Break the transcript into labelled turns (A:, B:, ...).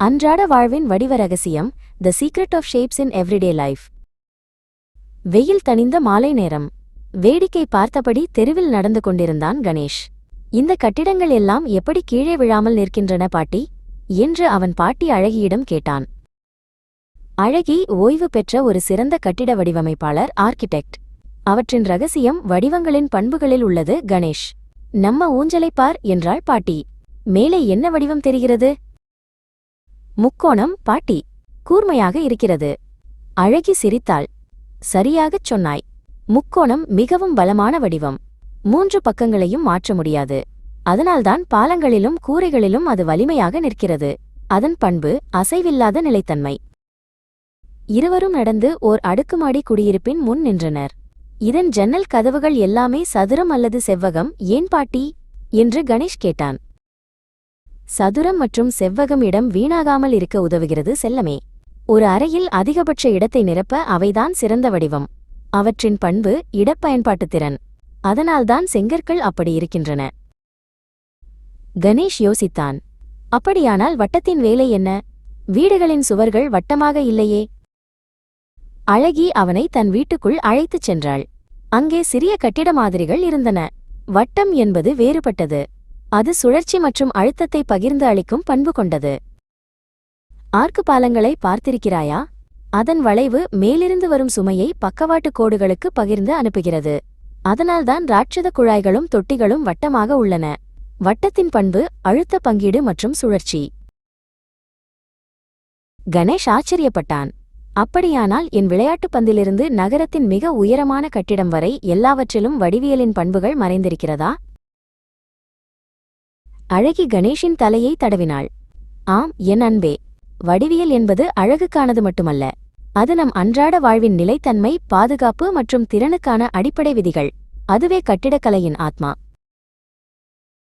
A: அன்றாட வாழ்வின் வடிவ ரகசியம் the secret of shapes in everyday life வெயில் தணிந்த மாலை நேரம். வேடிக்கை பார்த்தபடி தெருவில் நடந்து கொண்டிருந்தான் கணேஷ். இந்த கட்டிடங்கள் எல்லாம் எப்படி கீழே விழாமல் நிற்கின்றன பாட்டி? என்று அவன் பாட்டி அழகியிடம் கேட்டான். அழகி ஓய்வு பெற்ற ஒரு சிறந்த கட்டிட வடிவமைப்பாளர் ஆர்கிடெக்ட். அவற்றின் ரகசியம் வடிவங்களின் பண்புகளில் உள்ளது கணேஷ். நம்ம ஊஞ்சலைப் பார் என்றாள் பாட்டி. மேலே என்ன வடிவம் தெரிகிறது? முக்கோணம் பாட்டி. கூர்மையாக இருக்கிறது. அழகி சிரித்தாள். சரியாகச் சொன்னாய். முக்கோணம் மிகவும் பலமான வடிவம். மூன்று பக்கங்களையும் மாற்ற முடியாது. அதனால்தான் பாலங்களிலும் கூரைகளிலும் அது வலிமையாக நிற்கிறது. அதன் பண்பு அசைவில்லாத நிலைத்தன்மை. இருவரும் நடந்து ஓர் அடுக்குமாடி குடியிருப்பின் முன் நின்றனர். இதன் ஜன்னல் கதவுகள் எல்லாமே சதுரம் அல்லது செவ்வகம் ஏன் பாட்டி? என்று கணேஷ் கேட்டான். சதுரம் மற்றும் செவ்வகம் இடம் வீணாகாமல் இருக்க உதவுகிறது செல்லமே. ஒரு அறையில் அதிகபட்ச இடத்தை நிரப்ப அவைதான் சிறந்த வடிவம். அவற்றின் பண்பு இடப்பயன்பாட்டுத் திறன். அதனால்தான் செங்கற்கள் அப்படி இருக்கின்றன. கணேஷ் யோசித்தான். அப்படியானால் வட்டத்தின் வேலை என்ன? வீடுகளின் சுவர்கள் வட்டமாக இல்லையே? அழகி அவனை தன் வீட்டுக்குள் அழைத்துச் சென்றாள். அங்கே சிறிய கட்டிட மாதிரிகள் இருந்தன. வட்டம் என்பது வேறுபட்டது. அது சுழற்சி மற்றும் அழுத்தத்தை பகிர்ந்து அளிக்கும் பண்பு கொண்டது. ஆர்க்கு பாலங்களை பார்த்திருக்கிறாயா? அதன் வளைவு மேலிருந்து வரும் சுமையை பக்கவாட்டு கோடுகளுக்கு பகிர்ந்து அனுப்புகிறது. அதனால்தான் ராட்சத குழாய்களும் தொட்டிகளும் வட்டமாக உள்ளன. வட்டத்தின் பண்பு அழுத்த பங்கீடு மற்றும் சுழற்சி. கணேஷ் ஆச்சரியப்பட்டான். அப்படியானால் என் விளையாட்டுப் பந்திலிருந்து நகரத்தின் மிக உயரமான கட்டிடம் வரை எல்லாவற்றிலும் வடிவியலின் பண்புகள் மறைந்திருக்கிறதா? அழகி கணேஷின் தலையை தடவினாள். ஆம் என் அன்பே. வடிவியல் என்பது அழகுக்கானது மட்டுமல்ல. அது நம் அன்றாட வாழ்வின் நிலைத்தன்மை பாதுகாப்பு மற்றும் திறனுக்கான அடிப்படை விதிகள். அதுவே கட்டிடக்கலையின் ஆத்மா.